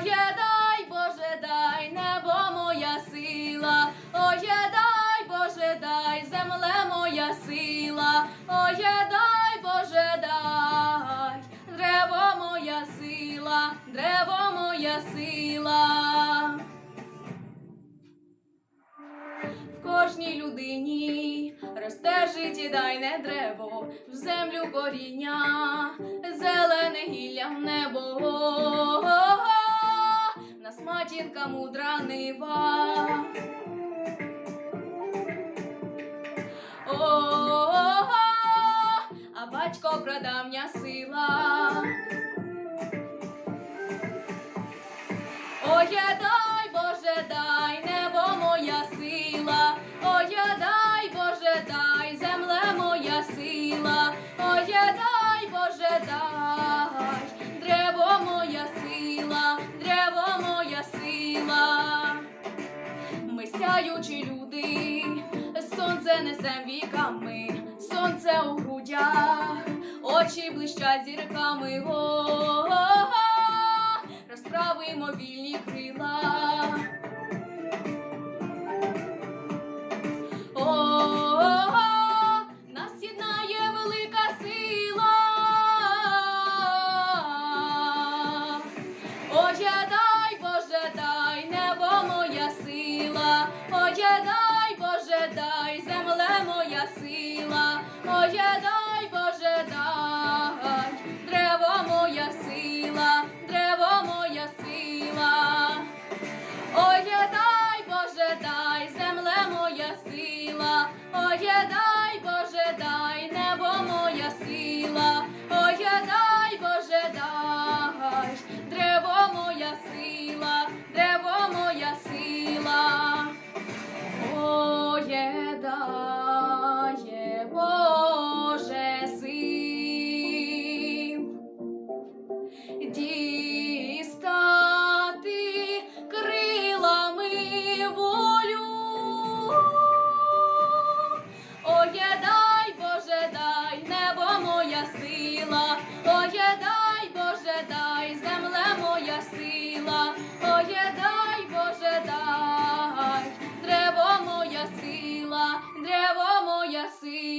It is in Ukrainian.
Оє дай, Боже, дай, небо моя сила, Оє дай, Боже, дай, земле моя сила, Оє дай, Боже, дай, древо моя сила, древо моя сила. В кожній людині росте життєдайне древо, в землю коріння, зелене гілля в небо. Матінка мудра нива. О, а батько прадавня сила. Ми сяючі люди, сонце несем віками, сонце у грудях, очі блищать зірками. Го, розправимо вільні крила. Боже, дай, Боже, дай, небо моя сила, Боже, дай, Боже, дай, древо моя сила, древо моя сила, Боже, дає, Боже сил. see